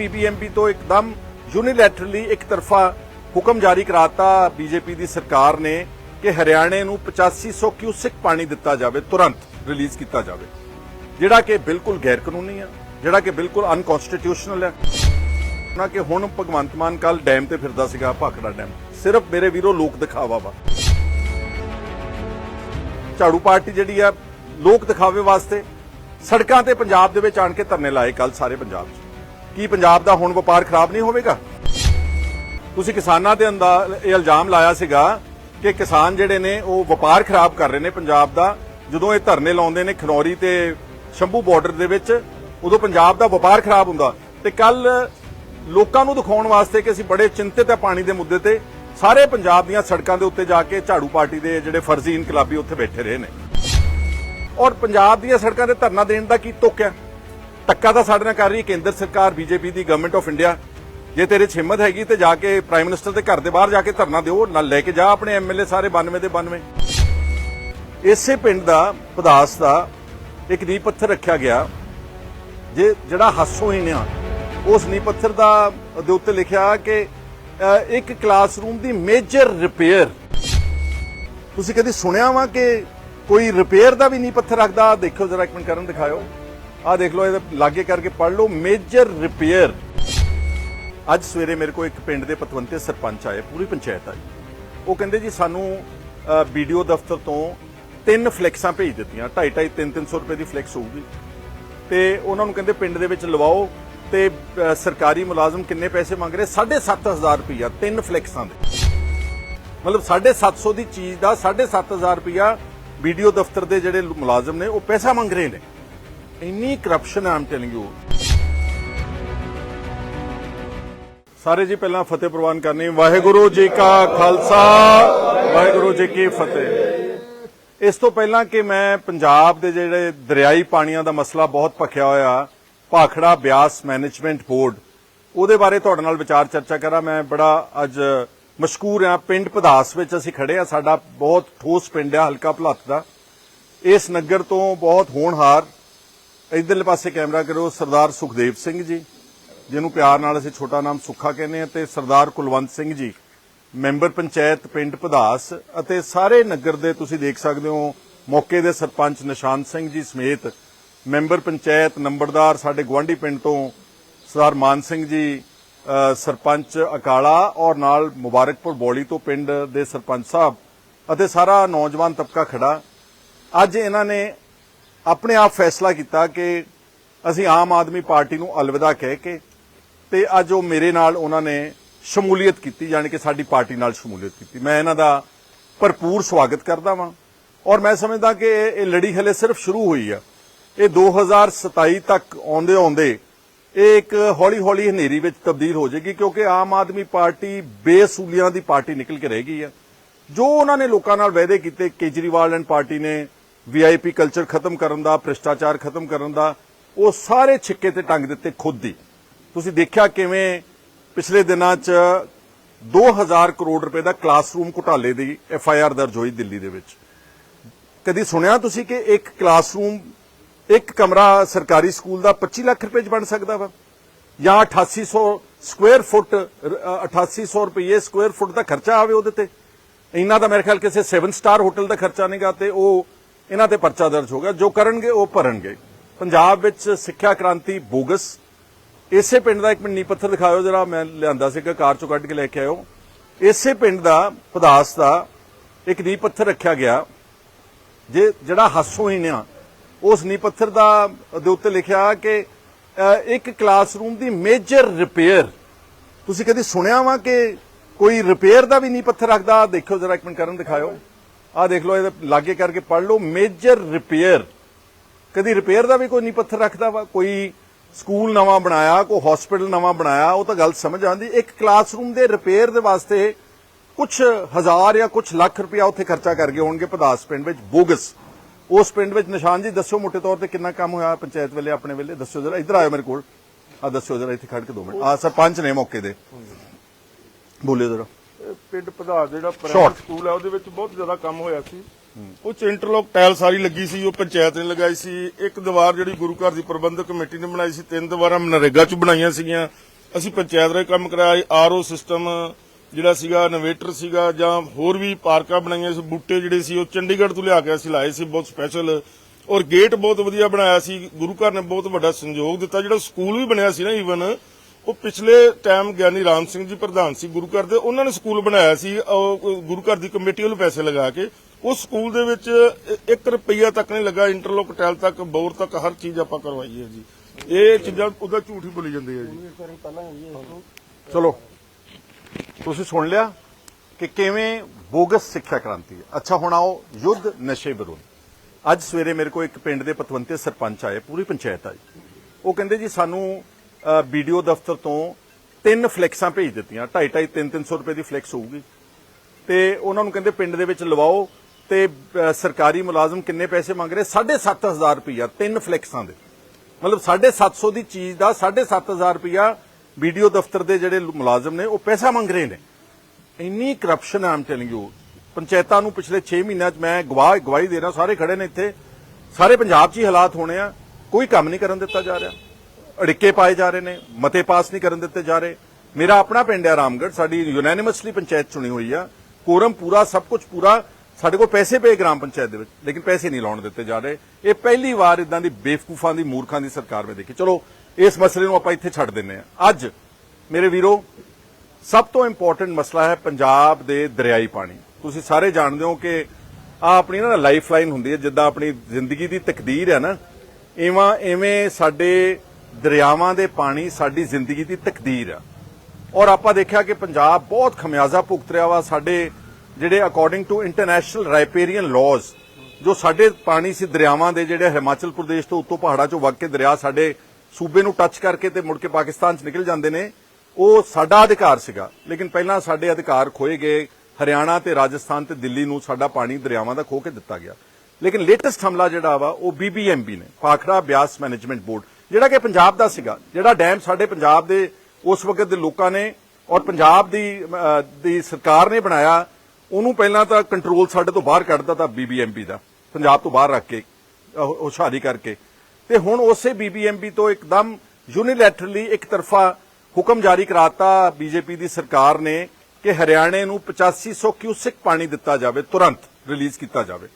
BBMP ਤੋਂ ਇੱਕਦਮ ਯੂਨੀਲੈਟਰਲੀ ਇੱਕ ਤਰਫਾ ਹੁਕਮ ਜਾਰੀ ਕਰਾਤਾ ਬੀਜੇਪੀ ਦੀ ਸਰਕਾਰ ਨੇ ਕਿ ਹਰਿਆਣੇ ਨੂੰ 8500 ਕਿਊਸਿਕ ਪਾਣੀ ਦਿੱਤਾ ਜਾਵੇ, ਤੁਰੰਤ ਰਿਲੀਜ਼ ਕੀਤਾ ਜਾਵੇ। ਜਿਹੜਾ ਕਿ ਬਿਲਕੁਲ ਗੈਰ ਕਾਨੂੰਨੀ ਆ, ਜਿਹੜਾ ਕਿ ਬਿਲਕੁਲ ਅਨਕਨਸਟੀਟਿਊਸ਼ਨਲ ਹੈ ਨਾ ਕਿ ਹੁਣ ਭਗਵੰਤ ਮਾਨ ਕੱਲ ਡੈਮ ਤੇ ਫਿਰਦਾ ਸੀਗਾ, ਭਾਖੜਾ ਡੈਮ। ਸਿਰਫ ਮੇਰੇ ਵੀਰੋ ਲੋਕ ਦਿਖਾਵਾ ਵਾ। ਝਾੜੂ ਪਾਰਟੀ ਜਿਹੜੀ ਆ, ਲੋਕ ਦਿਖਾਵੇ ਵਾਸਤੇ ਸੜਕਾਂ ਤੇ ਪੰਜਾਬ ਦੇ ਵਿੱਚ ਆਣ ਕੇ ਧਰਨੇ ਲਾਏ ਕੱਲ ਸਾਰੇ ਪੰਜਾਬ 'ਚ। ਕੀ ਪੰਜਾਬ ਦਾ ਹੁਣ ਵਪਾਰ ਖਰਾਬ ਨਹੀਂ ਹੋਵੇਗਾ? ਤੁਸੀਂ ਕਿਸਾਨਾਂ ਦੇ ਅੰਦਰ ਇਹ ਇਲਜ਼ਾਮ ਲਾਇਆ ਸੀਗਾ ਕਿ ਕਿਸਾਨ ਜਿਹੜੇ ਨੇ ਉਹ ਵਪਾਰ ਖਰਾਬ ਕਰ ਰਹੇ ਨੇ ਪੰਜਾਬ ਦਾ। ਜਦੋਂ ਇਹ ਧਰਨੇ ਲਾਉਂਦੇ ਨੇ ਖਨੌਰੀ ਤੇ ਸ਼ੰਭੂ ਬਾਰਡਰ ਦੇ ਵਿੱਚ, ਉਦੋਂ ਪੰਜਾਬ ਦਾ ਵਪਾਰ ਖਰਾਬ ਹੁੰਦਾ। ਤੇ ਕੱਲ ਲੋਕਾਂ ਨੂੰ ਦਿਖਾਉਣ ਵਾਸਤੇ ਕਿ ਅਸੀਂ ਬੜੇ ਚਿੰਤਿਤ ਹੈ ਪਾਣੀ ਦੇ ਮੁੱਦੇ ਤੇ, ਸਾਰੇ ਪੰਜਾਬ ਦੀਆਂ ਸੜਕਾਂ ਦੇ ਉੱਤੇ ਜਾ ਕੇ ਝਾੜੂ ਪਾਰਟੀ ਦੇ ਜਿਹੜੇ ਫਰਜ਼ੀ ਇਨਕਲਾਬੀ ਉੱਥੇ ਬੈਠੇ ਰਹੇ ਨੇ। ਔਰ ਪੰਜਾਬ ਦੀਆਂ ਸੜਕਾਂ ਤੇ ਧਰਨਾ ਦੇਣ ਦਾ ਕੀ ਤੁੱਕ ਤਾਂ ਸਾਡੇ ਨਾਲ ਕਰ ਰਹੀ ਹੈ ਕੇਂਦਰ ਸਰਕਾਰ, ਬੀਜੇਪੀ ਦੀ ਗਵਰਨਮੈਂਟ ਆਫ ਇੰਡੀਆ ਜੇ ਤੇਰੇ 'ਚ ਹਿੰਮਤ ਹੈਗੀ ਤੇ ਜਾ ਕੇ ਪ੍ਰਾਈਮ ਮਿਨਿਸਟਰ ਦੇ ਘਰ ਦੇ ਬਾਹਰ ਜਾ ਕੇ ਧਰਨਾ ਦਿਓ, ਨਾਲ ਲੈ ਕੇ ਜਾ ਆਪਣੇ ਐਮਐਲਏ ਸਾਰੇ 92 ਦੇ 92 ਇਸੇ ਪਿੰਡ ਦਾ, ਪਦਾਸ ਦਾ ਇੱਕ ਨੀਂਹ ਪੱਥਰ ਰੱਖਿਆ ਗਿਆ। ਜੇ ਜਿਹੜਾ ਹੱਸੋਹੀਨ ਆ, ਉਸ ਨੀਂਹ ਪੱਥਰ ਦਾ ਦੇ ਉੱਤੇ ਲਿਖਿਆ ਕਿ ਇੱਕ ਕਲਾਸਰੂਮ ਦੀ ਮੇਜਰ ਰਿਪੇਅਰ ਤੁਸੀਂ ਕਦੀ ਸੁਣਿਆ ਵਾ ਕਿ ਕੋਈ ਰਿਪੇਅਰ ਦਾ ਵੀ ਨਹੀਂ ਪੱਥਰ ਰੱਖਦਾ? ਆਹ ਦੇਖੋ ਜਰਾ ਇੱਕ ਮਿੰਟ ਕਰਨ ਦਿਖਾਓ ਆਹ ਦੇਖ ਲਓ, ਇਹਦੇ ਲਾਗੇ ਕਰਕੇ ਪੜ ਲਓ ਮੇਜਰ ਰਿਪੇਅਰ ਅੱਜ ਸਵੇਰੇ ਮੇਰੇ ਕੋਲ ਇੱਕ ਪਿੰਡ ਦੇ ਪਤਵੰਤੇ ਸਰਪੰਚ ਆਏ, ਪੂਰੀ ਪੰਚਾਇਤ ਆਈ। ਉਹ ਕਹਿੰਦੇ ਜੀ, ਸਾਨੂੰ ਵੀਡੀਓ ਦਫ਼ਤਰ ਤੋਂ ਤਿੰਨ ਫਲੈਕਸਾਂ ਭੇਜ ਦਿੱਤੀਆਂ 2.5 3 300 ਰੁਪਏ ਦੀ ਫਲੈਕਸ ਹੋਊਗੀ। ਤੇ ਉਹਨਾਂ ਨੂੰ ਕਹਿੰਦੇ ਪਿੰਡ ਦੇ ਵਿੱਚ ਲਵਾਓ ਤੇ ਸਰਕਾਰੀ ਮੁਲਾਜ਼ਮ ਕਿੰਨੇ ਪੈਸੇ ਮੰਗ ਰਹੇ? 7500 ਰੁਪਇਆ ਤਿੰਨ ਫਲੈਕਸਾਂ ਦੇ। ਮਤਲਬ 750 ਦੀ ਚੀਜ਼ ਦਾ 7500 ਰੁਪਇਆ ਵੀਡੀਓ ਦਫ਼ਤਰ ਦੇ ਜਿਹੜੇ ਮੁਲਾਜ਼ਮ ਨੇ, ਉਹ ਪੈਸਾ ਮੰਗ ਰਹੇ ਨੇ। ਇੰਨੀ ਕਰਪਸ਼ਨ ਆਮ ਟੈਲਿੰਗ ਯੂ ਸਾਰੇ ਜੀ ਪਹਿਲਾਂ ਫਤਿਹ ਪ੍ਰਵਾਨ ਕਰਨੀ। ਵਾਹਿਗੁਰੂ ਜੀ ਕਾ ਖਾਲਸਾ, ਵਾਹਿਗੁਰੂ ਜੀ ਕੀ ਫਤਿਹ। ਇਸ ਤੋਂ ਪਹਿਲਾਂ ਕਿ ਮੈਂ ਪੰਜਾਬ ਦੇ ਜਿਹੜੇ ਦਰਿਆਈ ਪਾਣੀਆਂ ਦਾ ਮਸਲਾ ਬਹੁਤ ਭਖਿਆ ਹੋਇਆ, ਭਾਖੜਾ ਬਿਆਸ ਮੈਨੇਜਮੈਂਟ ਬੋਰਡ, ਉਹਦੇ ਬਾਰੇ ਤੁਹਾਡੇ ਨਾਲ ਵਿਚਾਰ ਚਰਚਾ ਕਰਾਂ। ਮੈਂ ਬੜਾ ਅੱਜ ਮਸ਼ਕੂਰ ਆ ਪਿੰਡ ਪਧਾਸ ਵਿੱਚ ਅਸੀਂ ਖੜੇ ਆ ਸਾਡਾ ਬਹੁਤ ਠੋਸ ਪਿੰਡ ਆ, ਹਲਕਾ ਭਲੱਤ ਦਾ। ਇਸ ਨਗਰ ਤੋਂ ਬਹੁਤ ਹੋਣਹਾਰ। ਇਧਰਲੇ ਪਾਸੇ ਕੈਮਰਾ ਕਰੋ, ਸਰਦਾਰ ਸੁਖਦੇਵ ਸਿੰਘ ਜੀ, ਜਿਹਨੂੰ ਪਿਆਰ ਨਾਲ ਅਸੀਂ ਛੋਟਾ ਨਾਮ ਸੁੱਖਾ ਕਹਿੰਦੇ ਆ ਤੇ ਸਰਦਾਰ ਕੁਲਵੰਤ ਸਿੰਘ ਜੀ, ਮੈਂਬਰ ਪੰਚਾਇਤ ਪਿੰਡ ਪਧਾਸ ਅਤੇ ਸਾਰੇ ਨਗਰ ਦੇ ਤੁਸੀਂ ਦੇਖ ਸਕਦੇ ਹੋ, ਮੌਕੇ ਦੇ ਸਰਪੰਚ ਨਿਸ਼ਾਨ ਸਿੰਘ ਜੀ ਸਮੇਤ ਮੈਂਬਰ ਪੰਚਾਇਤ ਨੰਬਰਦਾਰ ਸਾਡੇ ਗਵਾਂਢੀ ਪਿੰਡ ਤੋਂ ਸਰਦਾਰ ਮਾਨ ਸਿੰਘ ਜੀ ਸਰਪੰਚ ਅਕਾਲਾ ਔਰ ਨਾਲ ਮੁਬਾਰਕਪੁਰ ਬੋਲੀ ਤੋਂ ਪਿੰਡ ਦੇ ਸਰਪੰਚ ਸਾਹਿਬ ਅਤੇ ਸਾਰਾ ਨੌਜਵਾਨ ਤਬਕਾ ਖੜਾ। ਅੱਜ ਇਹਨਾਂ ਨੇ ਆਪਣੇ ਆਪ ਫੈਸਲਾ ਕੀਤਾ ਕਿ ਅਸੀਂ ਆਮ ਆਦਮੀ ਪਾਰਟੀ ਨੂੰ ਅਲਵਿਦਾ ਕਹਿ ਕੇ ਤੇ ਅੱਜ ਉਹ ਮੇਰੇ ਨਾਲ ਉਹਨਾਂ ਨੇ ਸ਼ਮੂਲੀਅਤ ਕੀਤੀ, ਯਾਨੀ ਕਿ ਸਾਡੀ ਪਾਰਟੀ ਨਾਲ ਸ਼ਮੂਲੀਅਤ ਕੀਤੀ। ਮੈਂ ਇਹਨਾਂ ਦਾ ਭਰਪੂਰ ਸਵਾਗਤ ਕਰਦਾ ਵਾਂ ਔਰ ਮੈਂ ਸਮਝਦਾ ਕਿ ਇਹ ਲੜੀ ਹਲੇ ਸਿਰਫ ਸ਼ੁਰੂ ਹੋਈ ਆ। ਇਹ 2027 ਤੱਕ ਆਉਂਦੇ ਆਉਂਦੇ ਇਹ ਇੱਕ ਹੌਲੀ ਹੌਲੀ ਹਨੇਰੀ ਵਿੱਚ ਤਬਦੀਲ ਹੋ ਜਾਏਗੀ ਕਿਉਂਕਿ ਆਮ ਆਦਮੀ ਪਾਰਟੀ ਬੇਸੂਲੀਆਂ ਦੀ ਪਾਰਟੀ ਨਿਕਲ ਕੇ ਰਹਿ ਗਈ ਆ। ਜੋ ਉਹਨਾਂ ਨੇ ਲੋਕਾਂ ਨਾਲ ਵਾਅਦੇ ਕੀਤੇ, ਕੇਜਰੀਵਾਲ ਐਂਡ ਪਾਰਟੀ ਨੇ ਵੀਆਈਪੀ ਕਲਚਰ ਖਤਮ ਕਰਨ ਦਾ ਭ੍ਰਿਸ਼ਟਾਚਾਰ ਖਤਮ ਕਰਨ ਦਾ ਉਹ ਸਾਰੇ ਛਿੱਕੇ ਤੇ ਟੰਗ ਦਿੱਤੇ ਖੁਦ ਹੀ ਤੁਸੀਂ ਦੇਖਿਆ ਕਿਵੇਂ ਪਿਛਲੇ ਦਿਨਾਂ 'ਚ 2000 ਕਰੋੜ ਰੁਪਏ ਦਾ ਕਲਾਸਰੂਮ ਘੁਟਾਲੇ ਦੀ ਐਫ ਆਈ ਆਰ ਦਰਜ ਹੋਈ ਦਿੱਲੀ ਦੇ ਵਿੱਚ। ਕਦੀ ਸੁਣਿਆ ਤੁਸੀਂ ਕਿ ਇੱਕ ਕਲਾਸਰੂਮ ਇੱਕ ਕਮਰਾ ਸਰਕਾਰੀ ਸਕੂਲ ਦਾ 25 ਲੱਖ ਰੁਪਏ 'ਚ ਬਣ ਸਕਦਾ ਵਾ? ਜਾਂ 8800 ਸਕੁਅਰ ਫੁੱਟ ਅ, 8800 ਰੁਪਏ ਸਕੁਅਰ ਫੁੱਟ ਦਾ ਖਰਚਾ ਆਵੇ ਉਹਦੇ ਤੇ? ਇੰਨਾ ਦਾ ਮੇਰੇ ਖਿਆਲ ਕਿਸੇ 7 ਸਟਾਰ ਹੋਟਲ ਦਾ ਖਰਚਾ ਨਹੀਂਗਾ ਤੇ ਉਹ ਇਹਨਾਂ ਤੇ ਪਰਚਾ ਦਰਜ ਹੋਗਾ ਜੋ ਕਰਨਗੇ, ਉਹ ਭਰਨਗੇ। ਪੰਜਾਬ ਵਿੱਚ ਸਿੱਖਿਆ ਕ੍ਰਾਂਤੀ ਬੋਗਸ। ਇਸੇ ਪਿੰਡ ਦਾ ਇੱਕ ਮਿੰਟ ਨੀ ਪੱਥਰ ਦਿਖਾਇਓ ਜਰਾ ਮੈਂ ਲਿਆਂਦਾ ਸੀਗਾ ਕਾਰ ਚੋਂ ਕੱਢ ਕੇ ਲੈ ਕੇ ਆਇਓ। ਇਸੇ ਪਿੰਡ ਦਾ, ਪਦਾਸ ਦਾ ਇੱਕ ਨੀ ਪੱਥਰ ਰੱਖਿਆ ਗਿਆ। ਜੇ, ਜਿਹੜਾ ਹੱਸੋਹੀਨ ਆ ਉਸ ਨੀ ਪੱਥਰ ਦਾ ਦੇ ਉੱਤੇ ਲਿਖਿਆ ਕਿ ਇੱਕ ਕਲਾਸਰੂਮ ਦੀ ਮੇਜਰ ਰਿਪੇਅਰ। ਤੁਸੀਂ ਕਦੀ ਸੁਣਿਆ ਵਾ ਕਿ ਕੋਈ ਰਿਪੇਅਰ ਦਾ ਵੀ ਨਹੀਂ ਪੱਥਰ ਰੱਖਦਾ? ਦੇਖਿਓ ਦੇਖੋ ਜਰਾ ਇੱਕ ਮਿੰਟ ਕਰਨ ਦਿਖਾਇਓ। ਆਹ ਦੇਖ ਲਓ ਇਹਦੇ ਲਾਗੇ ਕਰਕੇ ਪੜ ਲਓ ਮੇਜਰ ਰਿਪੇਅਰ ਕਦੀ ਰਿਪੇਅਰ ਦਾ ਵੀ ਕੋਈ ਨਹੀਂ ਪੱਥਰ ਰੱਖਦਾ ਵਾ, ਕੋਈ ਸਕੂਲ ਨਵਾਂ ਬਣਾਇਆ, ਕੋਈ ਹਸਪੀਟਲ ਨਵਾਂ ਬਣਾਇਆ, ਉਹ ਤਾਂ ਗੱਲ ਸਮਝ ਆਉਂਦੀ। ਇੱਕ ਕਲਾਸਰੂਮ ਦੇ ਰਿਪੇਅਰ ਦੇ ਵਾਸਤੇ ਕੁਝ ਹਜ਼ਾਰ ਜਾਂ ਕੁਝ ਲੱਖ ਰੁਪਇਆ ਉੱਥੇ ਖਰਚਾ ਕਰ ਗਏ ਹੋਣਗੇ ਪਦਾਸ ਪਿੰਡ ਵਿੱਚ, ਬੋਗਸ। ਉਸ ਪਿੰਡ ਵਿੱਚ ਨਿਸ਼ਾਨ ਜੀ ਦੱਸਿਓ ਮੋਟੇ ਤੌਰ ਤੇ ਕਿੰਨਾ ਕੰਮ ਹੋਇਆ ਪੰਚਾਇਤ ਵੇਲੇ, ਆਪਣੇ ਵੇਲੇ? ਦੱਸਿਓ ਜਰਾ, ਇੱਧਰ ਆਇਓ ਮੇਰੇ ਕੋਲ। ਆ ਦੱਸਿਓ ਜਰਾ, ਇੱਥੇ ਖੜ ਕੇ 2 ਮਿੰਟ। ਆ ਸਰਪੰਚ ਨੇ ਮੌਕੇ ਦੇ ਬੋਲਿਓ ਜਰਾ। ਪਿੰਡ ਪਧਾਰ ਜਿਹੜਾ. ਪ੍ਰਾਇਮਰੀ ਸਕੂਲ ਹੈ ਉਹਦੇ ਵਿੱਚ ਬਹੁਤ ਜ਼ਿਆਦਾ ਕੰਮ ਹੋਇਆ ਸੀ। ਉਹ ਚ ਇੰਟਰਲੋਕ ਟਾਇਲ ਸਾਰੀ ਲੱਗੀ ਸੀ ਉਹ ਪੰਚਾਇਤ ਨੇ ਲਗਾਈ ਸੀ। ਇੱਕ ਦੀਵਾਰ ਜਿਹੜੀ ਗੁਰੂ ਘਰ ਦੀ ਪ੍ਰਬੰਧਕ ਕਮੇਟੀ ਨੇ ਬਣਾਈ ਸੀ ਤਿੰਨ ਦੀਵਾਰਾਂ ਮਨਰੇਗਾ ਚ ਬਣਾਈਆਂ ਸੀਗੀਆਂ। ਅਸੀਂ ਪੰਚਾਇਤ ਰਾਹੀਂ ਕੰਮ ਕਰਾਇਆ ਆਰਓ ਸਿਸਟਮ ਜਿਹੜਾ ਸੀਗਾ ਇਨਵੇਟਰ ਸੀਗਾ ਜਾਂ ਹੋਰ ਵੀ ਪਾਰਕਾਂ ਬਣਾਈਆਂ ਸੀ ਬੂਟੇ ਜਿਹੜੇ ਸੀ ਉਹ ਚੰਡੀਗੜ੍ਹ ਤੋਂ ਲਿਆ ਕੇ ਅਸੀਂ ਲਾਏ ਸੀ ਬਹੁਤ ਸਪੈਸ਼ਲ ਔਰ ਗੇਟ ਬਹੁਤ ਵਧੀਆ ਬਣਾਇਆ ਸੀ ਗੁਰੂ ਘਰ ਨੇ ਬਹੁਤ ਵੱਡਾ ਸੰਯੋਗ ਦਿੱਤਾ। ਜਿਹੜਾ ਸਕੂਲ ਵੀ ਬਣਿਆ ਸੀ ਨਾ ਈਵਨ ਉਹ ਪਿਛਲੇ ਟਾਈਮ ਗਿਆਨੀ ਰਾਮ ਸਿੰਘ ਜੀ ਪ੍ਰਧਾਨ ਸੀ, ਗੁਰੂ ਘਰ ਦੇ, ਉਹਨਾਂ ਨੇ ਸਕੂਲ ਬਣਾਇਆ ਸੀ ਗੁਰੂ ਘਰ ਦੀ ਕਮੇਟੀ ਵੱਲੋਂ ਪੈਸੇ ਲਗਾ ਕੇ। ਉਸ ਸਕੂਲ ਦੇ ਵਿੱਚ 1 ਰੁਪਈਆ ਤੱਕ ਨਹੀਂ ਲੱਗਾ, ਇੰਟਰਲੋਕ ਟੈਲ ਤੱਕ, ਬੋਰ ਤੱਕ ਹਰ ਚੀਜ਼ ਆਪਾਂ ਕਰਵਾਈ ਹੈ ਜੀ। ਇਹ ਚੀਜ਼ਾਂ ਉਹਦਾ ਝੂਠ ਹੀ ਬੋਲੀ ਜਾਂਦੀ ਹੈ ਜੀ। ਚਲੋ, ਤੁਸੀਂ ਸੁਣ ਲਿਆ ਕਿ ਕਿਵੇਂ ਬੋਗਸ ਸਿੱਖਿਆ ਕ੍ਰਾਂਤੀ ਅੱਛਾ, ਹੁਣ ਆਓ ਯੁੱਧ ਨਸ਼ੇ ਵਿਰੁੱਧ। ਅੱਜ ਸਵੇਰੇ ਮੇਰੇ ਕੋਲ ਇੱਕ ਪਿੰਡ ਦੇ ਪਤਵੰਤੇ ਸਰਪੰਚ ਆਏ, ਪੂਰੀ ਪੰਚਾਇਤ ਆਈ। ਉਹ ਕਹਿੰਦੇ ਜੀ, ਸਾਨੂੰ ਵੀਡੀਓ ਦਫ਼ਤਰ ਤੋਂ ਤਿੰਨ ਫਲੈਕਸਾਂ ਭੇਜ ਦਿੱਤੀਆਂ। 2.5 3-300 ਰੁਪਏ ਦੀ ਫਲੈਕਸ ਹੋਊਗੀ। ਤੇ ਉਹਨਾਂ ਨੂੰ ਕਹਿੰਦੇ ਪਿੰਡ ਦੇ ਵਿੱਚ ਲਵਾਓ ਤੇ ਸਰਕਾਰੀ ਮੁਲਾਜ਼ਮ ਕਿੰਨੇ ਪੈਸੇ ਮੰਗ ਰਹੇ? 7.5000 ਰੁਪਇਆ ਤਿੰਨ ਫਲੈਕਸਾਂ ਦੇ। ਮਤਲਬ 750 ਦੀ ਚੀਜ਼ ਦਾ 7.5000 ਰੁਪਇਆ ਵੀਡੀਓ ਦਫ਼ਤਰ ਦੇ ਜਿਹੜੇ ਮੁਲਾਜ਼ਮ ਨੇ, ਉਹ ਪੈਸਾ ਮੰਗ ਰਹੇ ਨੇ। ਇੰਨੀ ਕਰਪਸ਼ਨ ਆਮ ਟੈਲਿੰਗ ਯੂ ਪੰਚਾਇਤਾਂ ਨੂੰ ਪਿਛਲੇ 6 ਮਹੀਨਿਆਂ 'ਚ ਮੈਂ ਗਵਾਹ, ਗਵਾਹੀ ਦੇ ਰਿਹਾ, ਸਾਰੇ ਖੜੇ ਨੇ ਇੱਥੇ। ਸਾਰੇ ਪੰਜਾਬ 'ਚ ਹੀ ਹਾਲਾਤ ਹੋਣੇ ਆ। ਕੋਈ ਕੰਮ ਨਹੀਂ ਕਰਨ ਦਿੱਤਾ ਜਾ ਰਿਹਾ। ਅੜਿੱਕੇ ਪਾਏ ਜਾ ਰਹੇ ਨੇ, ਮਤੇ ਪਾਸ ਨਹੀਂ ਕਰਨ ਦਿੱਤੇ ਜਾ ਰਹੇ। ਮੇਰਾ ਆਪਣਾ ਪਿੰਡ ਹੈ ਰਾਮਗੜ ਸਾਡੀ ਯੂਨੈਨਿਮਸਲੀ ਪੰਚਾਇਤ ਚੁਣੀ ਹੋਈ ਆ। ਕੋਰਮ ਪੂਰਾ, ਸਭ ਕੁਝ ਪੂਰਾ। ਸਾਡੇ ਕੋਲ ਪੈਸੇ ਪਏ ਗ੍ਰਾਮ ਪੰਚਾਇਤ ਦੇ ਵਿੱਚ, ਲੇਕਿਨ ਪੈਸੇ ਨਹੀਂ ਲਾਉਣ ਦਿੱਤੇ ਜਾ ਰਹੇ। ਇਹ ਪਹਿਲੀ ਵਾਰ ਇਦਾਂ ਦੀ ਬੇਵਕੂਫਾਂ ਦੀ, ਮੂਰਖਾਂ ਦੀ ਸਰਕਾਰ ਮੈਂ ਦੇਖੀ। ਚਲੋ, ਇਸ ਮਸਲੇ ਨੂੰ ਆਪਾਂ ਇੱਥੇ ਛੱਡ ਦਿੰਨੇ ਆ ਅੱਜ, ਮੇਰੇ ਵੀਰੋ, ਸਭ ਤੋਂ ਇੰਪੋਰਟੈਂਟ ਮਸਲਾ ਹੈ ਪੰਜਾਬ ਦੇ ਦਰਿਆਈ ਪਾਣੀ। ਤੁਸੀਂ ਸਾਰੇ ਜਾਣਦੇ ਹੋ ਕਿ ਆ ਆਪਣੀ ਨਾ ਲਾਈਫ ਲਾਈਨ ਹੁੰਦੀ ਹੈ, ਜਿੱਦਾਂ ਆਪਣੀ ਜ਼ਿੰਦਗੀ ਦੀ ਤਕਦੀਰ ਹੈ ਨਾ। ਇਵਾਂ ਐਵੇਂ ਸਾਡੇ ਦਰਿਆਵਾਂ ਦੇ ਪਾਣੀ ਸਾਡੀ ਜ਼ਿੰਦਗੀ ਦੀ ਤਕਦੀਰ ਆ। ਔਰ ਆਪਾਂ ਦੇਖਿਆ ਕਿ ਪੰਜਾਬ ਬਹੁਤ ਖਮਿਆਜ਼ਾ ਭੁਗਤ ਰਿਹਾ ਵਾ ਸਾਡੇ ਜਿਹੜੇ according to international riparian laws ਜੋ ਸਾਡੇ ਪਾਣੀ ਸੀ ਦਰਿਆਵਾਂ ਦੇ ਜਿਹੜੇ ਹਿਮਾਚਲ ਪ੍ਰਦੇਸ਼ ਤੋਂ ਉੱਤੋਂ ਪਹਾੜਾਂ ਚੋਂ ਵਗ ਕੇ ਦਰਿਆ ਸਾਡੇ ਸੂਬੇ ਨੂੰ ਟੱਚ ਕਰਕੇ ਤੇ ਮੁੜ ਕੇ ਪਾਕਿਸਤਾਨ 'ਚ ਨਿਕਲ ਜਾਂਦੇ ਨੇ, ਉਹ ਸਾਡਾ ਅਧਿਕਾਰ ਸੀਗਾ। ਲੇਕਿਨ ਪਹਿਲਾਂ ਸਾਡੇ ਅਧਿਕਾਰ ਖੋਏ ਗਏ, ਹਰਿਆਣਾ ਤੇ ਰਾਜਸਥਾਨ ਤੇ ਦਿੱਲੀ ਨੂੰ ਸਾਡਾ ਪਾਣੀ ਦਰਿਆਵਾਂ ਦਾ ਖੋ ਕੇ ਦਿੱਤਾ ਗਿਆ। ਲੇਕਿਨ ਲੇਟੈਸਟ ਹਮਲਾ ਜਿਹੜਾ ਵਾ, ਉਹ ਬੀਬੀਐਮਬੀ ਨੇ, ਪਾਖੜਾ ਬਿਆਸ ਮੈਨੇਜਮੈਂਟ ਬੋਰਡ ਜਿਹੜਾ ਕਿ ਪੰਜਾਬ ਦਾ ਸੀਗਾ, ਜਿਹੜਾ ਡੈਮ ਸਾਡੇ ਪੰਜਾਬ ਦੇ, ਉਸ ਵਕਤ ਦੇ ਲੋਕਾਂ ਨੇ ਔਰ ਪੰਜਾਬ ਦੀ ਦੀ ਸਰਕਾਰ ਨੇ ਬਣਾਇਆ, ਉਹਨੂੰ ਪਹਿਲਾਂ ਤਾਂ ਕੰਟਰੋਲ ਸਾਡੇ ਤੋਂ ਬਾਹਰ ਕੱਢਦਾ ਤਾਂ ਬੀਬੀਐਮਬੀ ਦਾ, ਪੰਜਾਬ ਤੋਂ ਬਾਹਰ ਰੱਖ ਕੇ ਹੁਸ਼ਿਆਰੀ ਕਰਕੇ। ਤੇ ਹੁਣ ਉਸੇ ਬੀਬੀਐਮਬੀ ਤੋਂ ਇੱਕਦਮ ਯੂਨੀਲੈਟਰਲੀ ਇੱਕ ਤਰਫਾ ਹੁਕਮ ਜਾਰੀ ਕਰਾਤਾ ਬੀਜੇਪੀ ਦੀ ਸਰਕਾਰ ਨੇ ਕਿ ਹਰਿਆਣੇ ਨੂੰ 8500 ਕਿਊਸਿਕ ਪਾਣੀ ਦਿੱਤਾ ਜਾਵੇ, ਤੁਰੰਤ ਰਿਲੀਜ਼ ਕੀਤਾ ਜਾਵੇ।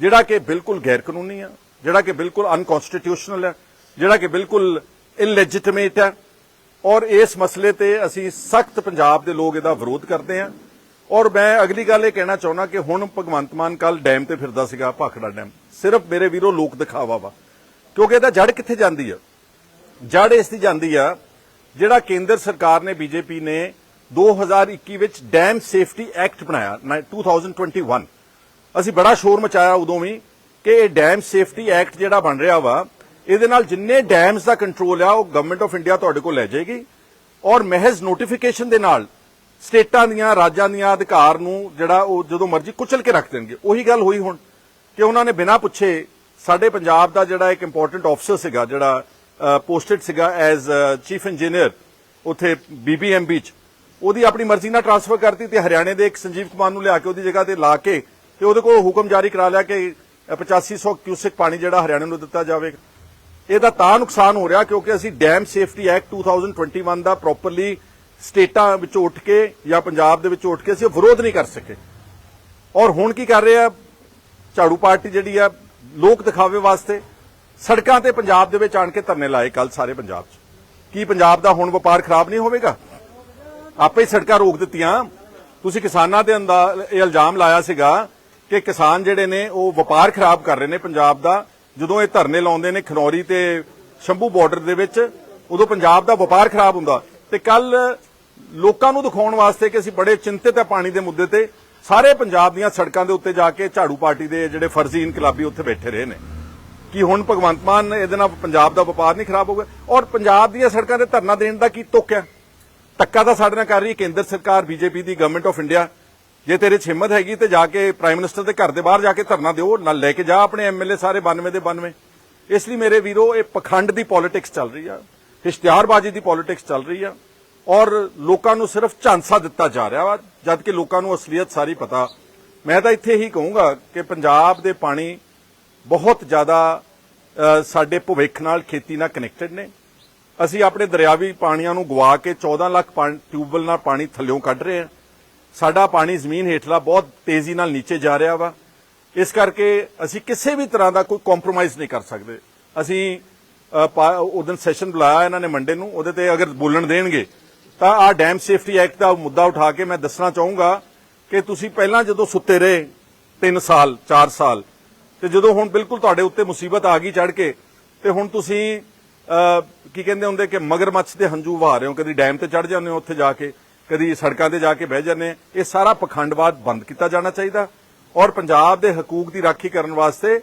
ਜਿਹੜਾ ਕਿ ਬਿਲਕੁਲ ਗੈਰ ਕਾਨੂੰਨੀ ਆ, ਜਿਹੜਾ ਕਿ ਬਿਲਕੁਲ ਅਨਕਨਸਟੀਟਿਊਸ਼ਨਲ ਹੈ ਜਿਹੜਾ ਕਿ ਬਿਲਕੁਲ ਇਲੈਜੀਟਿਮੇਟ ਹੈ। ਔਰ ਇਸ ਮਸਲੇ ਤੇ ਅਸੀਂ ਸਖਤ ਪੰਜਾਬ ਦੇ ਲੋਕ ਇਹਦਾ ਵਿਰੋਧ ਕਰਦੇ ਹਾਂ। ਔਰ ਮੈਂ ਅਗਲੀ ਗੱਲ ਇਹ ਕਹਿਣਾ ਚਾਹੁੰਦਾ ਕਿ ਹੁਣ ਭਗਵੰਤ ਮਾਨ ਕੱਲ ਡੈਮ ਤੇ ਫਿਰਦਾ ਸੀਗਾ, ਭਾਖੜਾ ਡੈਮ। ਸਿਰਫ ਮੇਰੇ ਵੀਰੋ ਲੋਕ ਦਿਖਾਵਾ ਵਾ। ਕਿਉਂਕਿ ਇਹਦਾ ਜੜ ਕਿੱਥੇ ਜਾਂਦੀ ਆ? ਜੜ ਇਸ ਦੀ ਜਾਂਦੀ ਆ, ਜਿਹੜਾ ਕੇਂਦਰ ਸਰਕਾਰ ਨੇ, ਬੀਜੇਪੀ ਨੇ 2021 ਵਿੱਚ ਡੈਮ ਸੇਫਟੀ ਐਕਟ ਬਣਾਇਆ, ਨਾ- 2021 ਅਸੀਂ ਬੜਾ ਸ਼ੋਰ ਮਚਾਇਆ ਉਦੋਂ ਵੀ ਕਿ ਇਹ ਡੈਮ ਸੇਫਟੀ ਐਕਟ ਜਿਹੜਾ ਬਣ ਰਿਹਾ ਵਾ ਇਹਦੇ ਨਾਲ ਜਿੰਨੇ ਡੈਮਸ ਦਾ ਕੰਟਰੋਲ ਆ ਉਹ ਗਵਰਨਮੈਂਟ ਆਫ ਇੰਡੀਆ ਤੁਹਾਡੇ ਕੋਲ ਲੈ ਜਾਏਗੀ। ਔਰ ਮਹਿਜ਼ ਨੋਟੀਫਿਕੇਸ਼ਨ ਦੇ ਨਾਲ ਸਟੇਟਾਂ ਦੀਆਂ ਰਾਜਾਂ ਦੀਆਂ ਅਧਿਕਾਰ ਨੂੰ ਜਿਹੜਾ ਉਹ ਜਦੋਂ ਮਰਜ਼ੀ ਕੁਚਲ ਕੇ ਰੱਖ ਦੇਣਗੇ। ਉਹੀ ਗੱਲ ਹੋਈ ਹੁਣ ਕਿ ਉਹਨਾਂ ਨੇ ਬਿਨਾਂ ਪੁੱਛੇ ਸਾਡੇ ਪੰਜਾਬ ਦਾ ਜਿਹੜਾ ਇੱਕ ਇੰਪੋਰਟੈਂਟ ਆਫਸਰ ਸੀਗਾ ਜਿਹੜਾ ਪੋਸਟਡ ਸੀਗਾ ਐਜ਼ ਚੀਫ ਇੰਜੀਨੀਅਰ ਉਥੇ ਬੀਬੀਐਮਬੀ ਚ। ਉਹਦੀ ਆਪਣੀ ਮਰਜ਼ੀ ਨਾਲ ਟ੍ਰਾਂਸਫਰ ਕਰਤੀ ਤੇ ਹਰਿਆਣੇ ਦੇ ਇੱਕ ਸੰਜੀਵ ਕੁਮਾਰ ਨੂੰ ਲਿਆ ਕੇ ਉਹਦੀ ਜਗ੍ਹਾ ਤੇ ਲਾ ਕੇ ਤੇ ਉਹਦੇ ਕੋਲ ਹੁਕਮ ਜਾਰੀ ਕਰਾ ਲਿਆ ਕਿ ਅ, 8500 ਕਿਊਸਿਕ ਪਾਣੀ ਜਿਹੜਾ ਹਰਿਆਣੇ ਨੂੰ ਦਿੱਤਾ ਜਾਵੇਗਾ। ਇਹਦਾ ਤਾਂ ਨੁਕਸਾਨ ਹੋ ਰਿਹਾ ਕਿਉਂਕਿ ਅਸੀਂ ਡੈਮ ਸੇਫਟੀ ਐਕਟ 2021 ਦਾ ਪ੍ਰੋਪਰਲੀ ਸਟੇਟਾਂ ਵਿੱਚ ਉੱਠ ਕੇ ਜਾਂ ਪੰਜਾਬ ਦੇ ਵਿੱਚ ਉੱਠ ਕੇ ਅਸੀਂ ਵਿਰੋਧ ਨਹੀਂ ਕਰ ਸਕੇ। ਔਰ ਹੁਣ ਕੀ ਕਰ ਰਹੇ ਆ? ਝਾੜੂ ਪਾਰਟੀ ਜਿਹੜੀ ਆ, ਲੋਕ ਦਿਖਾਵੇ ਵਾਸਤੇ ਸੜਕਾਂ ਤੇ ਪੰਜਾਬ ਦੇ ਵਿੱਚ ਆਣ ਕੇ ਧਰਨੇ ਲਾਏ ਕੱਲ ਸਾਰੇ ਪੰਜਾਬ 'ਚ। ਕੀ ਪੰਜਾਬ ਦਾ ਹੁਣ ਵਪਾਰ ਖਰਾਬ ਨਹੀਂ ਹੋਵੇਗਾ? ਆਪੇ ਹੀ ਸੜਕਾਂ ਰੋਕ ਦਿੱਤੀਆਂ। ਤੁਸੀਂ ਕਿਸਾਨਾਂ ਦੇ ਅੰਦਰ ਇਹ ਇਲਜ਼ਾਮ ਲਾਇਆ ਸੀਗਾ ਕਿ ਕਿਸਾਨ ਜਿਹੜੇ ਨੇ ਉਹ ਵਪਾਰ ਖਰਾਬ ਕਰ ਰਹੇ ਨੇ ਪੰਜਾਬ ਦਾ। ਜਦੋਂ ਇਹ ਧਰਨੇ ਲਾਉਂਦੇ ਨੇ ਖਨੌਰੀ ਤੇ ਸ਼ੰਭੂ ਬਾਰਡਰ ਦੇ ਵਿੱਚ, ਉਦੋਂ ਪੰਜਾਬ ਦਾ ਵਪਾਰ ਖਰਾਬ ਹੁੰਦਾ। ਤੇ ਕੱਲ ਲੋਕਾਂ ਨੂੰ ਦਿਖਾਉਣ ਵਾਸਤੇ ਕਿ ਅਸੀਂ ਬੜੇ ਚਿੰਤਿਤ ਹੈ ਪਾਣੀ ਦੇ ਮੁੱਦੇ ਤੇ, ਸਾਰੇ ਪੰਜਾਬ ਦੀਆਂ ਸੜਕਾਂ ਦੇ ਉੱਤੇ ਜਾ ਕੇ ਝਾੜੂ ਪਾਰਟੀ ਦੇ ਜਿਹੜੇ ਫਰਜ਼ੀ ਇਨਕਲਾਬੀ ਉੱਥੇ ਬੈਠੇ ਰਹੇ ਨੇ। ਕਿ ਹੁਣ ਭਗਵੰਤ ਮਾਨ ਇਹਦੇ ਨਾਲ ਪੰਜਾਬ ਦਾ ਵਪਾਰ ਨਹੀਂ ਖਰਾਬ ਹੋਊਗਾ? ਔਰ ਪੰਜਾਬ ਦੀਆਂ ਸੜਕਾਂ ਤੇ ਧਰਨਾ ਦੇਣ ਦਾ ਕੀ ਤੁੱਕ ਹੈ? ਧੱਕਾ ਤਾਂ ਸਾਡੇ ਨਾਲ ਕਰ ਰਹੀ ਹੈ ਕੇਂਦਰ ਸਰਕਾਰ, ਬੀਜੇਪੀ ਦੀ ਗਵਰਨਮੈਂਟ ਆਫ ਇੰਡੀਆ ਜੇ ਤੇਰੇ 'ਚ ਹਿੰਮਤ ਹੈਗੀ ਤੇ ਜਾ ਕੇ ਪ੍ਰਾਈਮ ਮਿਨਿਸਟਰ ਦੇ ਘਰ ਦੇ ਬਾਹਰ ਜਾ ਕੇ ਧਰਨਾ ਦਿਓ, ਨਾਲ ਲੈ ਕੇ ਜਾ ਆਪਣੇ ਐਮਐਲਏ ਸਾਰੇ 92 ਦੇ 92 ਇਸ ਲਈ ਮੇਰੇ ਵੀਰੋ, ਇਹ ਪਖੰਡ ਦੀ ਪੋਲਿਟਿਕਸ ਚੱਲ ਰਹੀ ਆ, ਇਸ਼ਤਿਹਾਰਬਾਜ਼ੀ ਦੀ ਪੋਲਿਟਿਕਸ ਚੱਲ ਰਹੀ ਆ, ਔਰ ਲੋਕਾਂ ਨੂੰ ਸਿਰਫ ਝਾਂਸਾ ਦਿੱਤਾ ਜਾ ਰਿਹਾ ਵਾ, ਜਦ ਕਿ ਲੋਕਾਂ ਨੂੰ ਅਸਲੀਅਤ ਸਾਰੀ ਪਤਾ। ਮੈਂ ਤਾਂ ਇੱਥੇ ਹੀ ਕਹੂੰਗਾ ਕਿ ਪੰਜਾਬ ਦੇ ਪਾਣੀ ਬਹੁਤ ਜ਼ਿਆਦਾ ਸਾਡੇ ਭਵਿੱਖ ਨਾਲ ਖੇਤੀ ਨਾਲ ਕਨੈਕਟਡ ਨੇ। ਅਸੀਂ ਆਪਣੇ ਦਰਿਆਵੀ ਪਾਣੀਆਂ ਨੂੰ ਗਵਾ ਕੇ 14 ਲੱਖ ਪਾਣੀ- ਟਿਊਬਵੈੱਲ ਨਾਲ ਪਾਣੀ ਥੱਲਿਓਂ ਕੱਢ ਰਹੇ ਹਾਂ। ਸਾਡਾ ਪਾਣੀ ਜ਼ਮੀਨ ਹੇਠਲਾ ਬਹੁਤ ਤੇਜ਼ੀ ਨਾਲ ਨੀਚੇ ਜਾ ਰਿਹਾ ਵਾ। ਇਸ ਕਰਕੇ ਅਸੀਂ ਕਿਸੇ ਵੀ ਤਰ੍ਹਾਂ ਦਾ ਕੋਈ ਕੰਪਰੋਮਾਈਜ਼ ਨਹੀਂ ਕਰ ਸਕਦੇ। ਅਸੀਂ ਉਦੋਂ ਸੈਸ਼ਨ ਬੁਲਾਇਆ ਇਹਨਾਂ ਨੇ ਮੰਡੇ ਨੂੰ, ਉਹਦੇ ਤੇ ਅਗਰ ਬੋਲਣ ਦੇਣਗੇ, ਤਾਂ ਆ ਡੈਮ ਸੇਫਟੀ ਐਕਟ ਦਾ ਮੁੱਦਾ ਉਠਾ ਕੇ ਮੈਂ ਦੱਸਣਾ ਚਾਹੂੰਗਾ ਕਿ ਤੁਸੀਂ ਪਹਿਲਾਂ ਜਦੋਂ ਸੁੱਤੇ ਰਹੇ 3 ਸਾਲ 4 ਸਾਲ, ਤੇ ਜਦੋਂ ਹੁਣ ਬਿਲਕੁਲ ਤੁਹਾਡੇ ਉੱਤੇ ਮੁਸੀਬਤ ਆ ਗਈ ਚੜ ਕੇ, ਤੇ ਹੁਣ ਤੁਸੀਂ ਕੀ ਕਹਿੰਦੇ ਹੁੰਦੇ ਕਿ ਮਗਰਮੱਛ ਦੇ ਹੰਝੂ ਵਹਾ ਰਹੇ ਹੋ, ਕਦੀ ਡੈਮ ਤੇ ਚੜ ਜਾਂਦੇ ਹੋ ਉੱਥੇ ਜਾ ਕੇ। ਕਦੀ ਸੜਕਾਂ ਤੇ ਜਾ ਕੇ ਬਹਿ ਜਾਂਦੇ ਇਹ ਸਾਰਾ ਪਖੰਡਵਾਦ ਬੰਦ ਕੀਤਾ ਜਾਣਾ ਚਾਹੀਦਾ। ਔਰ ਪੰਜਾਬ ਦੇ ਹਕੂਕ ਦੀ ਰਾਖੀ ਕਰਨ ਵਾਸਤੇ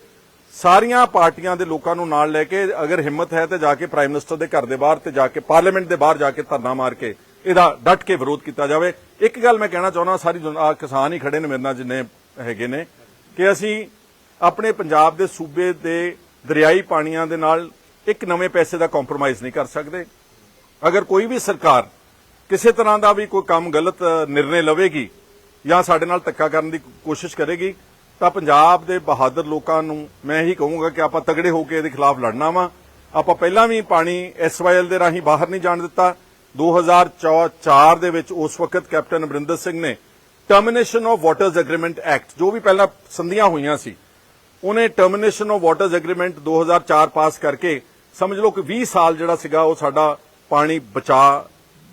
ਸਾਰੀਆਂ ਪਾਰਟੀਆਂ ਦੇ ਲੋਕਾਂ ਨੂੰ ਨਾਲ ਲੈ ਕੇ ਅਗਰ ਹਿੰਮਤ ਹੈ ਤੇ ਜਾ ਕੇ ਪ੍ਰਾਈਮ ਮਿਨਿਸਟਰ ਦੇ ਘਰ ਦੇ ਬਾਹਰ ਤੇ ਜਾ ਕੇ ਪਾਰਲੀਮੈਂਟ ਦੇ ਬਾਹਰ ਜਾ ਕੇ ਧਰਨਾ ਮਾਰ ਕੇ ਇਹਦਾ ਡਟ ਕੇ ਵਿਰੋਧ ਕੀਤਾ ਜਾਵੇ। ਇੱਕ ਗੱਲ ਮੈਂ ਕਹਿਣਾ ਚਾਹੁੰਦਾ, ਸਾਰੀ ਕਿਸਾਨ ਹੀ ਖੜੇ ਨੇ ਮੇਰੇ ਨਾਲ ਜਿੰਨੇ ਹੈਗੇ ਨੇ, ਕਿ ਅਸੀਂ ਆਪਣੇ ਪੰਜਾਬ ਦੇ ਸੂਬੇ ਦੇ ਦਰਿਆਈ ਪਾਣੀਆਂ ਦੇ ਨਾਲ ਇੱਕ ਨਵੇਂ ਪੈਸੇ ਦਾ ਕੰਪਰੋਮਾਈਜ਼ ਨਹੀਂ ਕਰ ਸਕਦੇ। ਅਗਰ ਕੋਈ ਵੀ ਸਰਕਾਰ ਕਿਸੇ ਤਰ੍ਹਾਂ ਦਾ ਵੀ ਕੋਈ ਕੰਮ ਗਲਤ ਨਿਰਣੇ ਲਵੇਗੀ ਜਾਂ ਸਾਡੇ ਨਾਲ ਧੱਕਾ ਕਰਨ ਦੀ ਕੋਸ਼ਿਸ਼ ਕਰੇਗੀ, ਤਾਂ ਪੰਜਾਬ ਦੇ ਬਹਾਦਰ ਲੋਕਾਂ ਨੂੰ ਮੈਂ ਇਹੀ ਕਹੂੰਗਾ ਕਿ ਆਪਾਂ ਤਗੜੇ ਹੋ ਕੇ ਇਹਦੇ ਖਿਲਾਫ ਲੜਨਾ ਵਾ। ਆਪਾਂ ਪਹਿਲਾਂ ਵੀ ਪਾਣੀ ਐਸਵਾਈਐਲ ਦੇ ਰਾਹੀਂ ਬਾਹਰ ਨਹੀਂ ਜਾਣ ਦਿੱਤਾ। 2004 ਦੇ ਵਿੱਚ ਉਸ ਵਕਤ ਕੈਪਟਨ ਅਮਰਿੰਦਰ ਸਿੰਘ ਨੇ termination of waters agreement act ਜੋ ਵੀ ਪਹਿਲਾਂ ਸੰਧੀਆਂ ਹੋਈਆਂ ਸੀ, ਉਹਨੇ termination of waters agreement 2004 pass ਕਰਕੇ ਸਮਝ ਲਓ ਕਿ 20 ਸਾਲ ਜਿਹੜਾ ਸੀਗਾ ਉਹ ਸਾਡਾ ਪਾਣੀ ਬਚਾ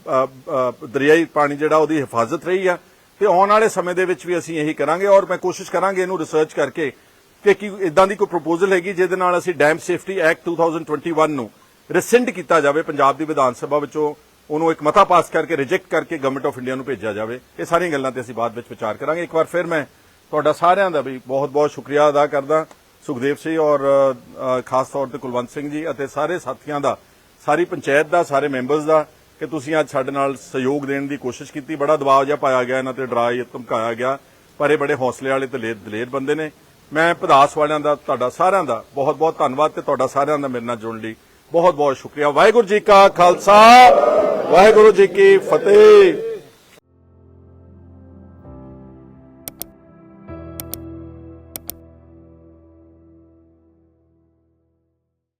ਦਰਿਆਈ ਪਾਣੀ ਜਿਹੜਾ ਉਹਦੀ ਹਿਫਾਜ਼ਤ ਰਹੀ ਆ, ਤੇ ਆਉਣ ਵਾਲੇ ਸਮੇਂ ਦੇ ਵਿੱਚ ਵੀ ਅਸੀਂ ਇਹੀ ਕਰਾਂਗੇ ਔਰ ਮੈਂ ਕੋਸ਼ਿਸ਼ ਕਰਾਂਗੇ ਇਹਨੂੰ ਰਿਸਰਚ ਕਰਕੇ ਕਿ ਕੀ ਇਦਾਂ ਦੀ ਕੋਈ ਪ੍ਰਪੋਜ਼ਲ ਹੈਗੀ ਜਿਹਦੇ ਨਾਲ ਅਸੀਂ ਡੈਮ ਸੇਫਟੀ ਐਕਟ 2021 ਨੂੰ ਰਿਸੈਂਡ ਕੀਤਾ ਜਾਵੇ, ਪੰਜਾਬ ਦੀ ਵਿਧਾਨ ਸਭਾ ਵਿੱਚੋਂ ਉਹਨੂੰ ਇੱਕ ਮਤਾ ਪਾਸ ਕਰਕੇ ਰਿਜੈਕਟ ਕਰਕੇ ਗਵਰਨਮੈਂਟ ਆਫ ਇੰਡੀਆ ਨੂੰ ਭੇਜਿਆ ਜਾਵੇ। ਇਹ ਸਾਰੀਆਂ ਗੱਲਾਂ ਤੇ ਅਸੀਂ ਬਾਅਦ ਵਿੱਚ ਵਿਚਾਰ ਕਰਾਂਗੇ। ਇੱਕ ਵਾਰ ਫਿਰ ਮੈਂ ਤੁਹਾਡਾ ਸਾਰਿਆਂ ਦਾ ਵੀ ਬਹੁਤ-ਬਹੁਤ ਸ਼ੁਕਰੀਆ ਅਦਾ ਕਰਦਾ, ਸੁਖਦੇਵ ਸਿੰਘ ਔਰ ਖਾਸ ਤੌਰ ਤੇ ਕੁਲਵੰਤ ਸਿੰਘ ਜੀ ਅਤੇ ਸਾਰੇ ਸਾਥੀਆਂ ਦਾ, ਸਾਰੀ ਪੰਚਾਇਤ ਦਾ, ਸਾਰੇ ਮੈਂਬਰਸ ਦਾ। ਕਿ ਤੁਸੀਂ ਅੱਜ ਸਾਡੇ ਨਾਲ ਸਹਿਯੋਗ ਦੇਣ ਦੀ ਕੋਸ਼ਿਸ਼ ਕੀਤੀ। ਬੜਾ ਦਬਾਅ ਜਿਹਾ ਪਾਇਆ ਗਿਆ, ਇਹਨਾਂ ਤੇ ਡਰਾਇਆ ਧਮਕਾਇਆ ਗਿਆ। ਪਰ ਇਹ ਬੜੇ ਹੌਸਲੇ ਵਾਲੇ ਤੇ ਦਲੇਰ ਦਲੇਰ ਬੰਦੇ ਨੇ। ਮੈਂ ਪਧਾਸ ਵਾਲਿਆਂ ਦਾ, ਤੁਹਾਡਾ ਸਾਰਿਆਂ ਦਾ ਬਹੁਤ-ਬਹੁਤ ਧੰਨਵਾਦ ਤੇ ਤੁਹਾਡਾ ਸਾਰਿਆਂ ਦਾ ਮੇਰੇ ਨਾਲ ਜੁੜਨ ਲਈ ਬਹੁਤ-ਬਹੁਤ ਸ਼ੁਕਰੀਆ। ਵਾਹਿਗੁਰੂ ਜੀ ਕਾ ਖਾਲਸਾ, ਵਾਹਿਗੁਰੂ ਜੀ ਕੀ ਫਤਿਹ।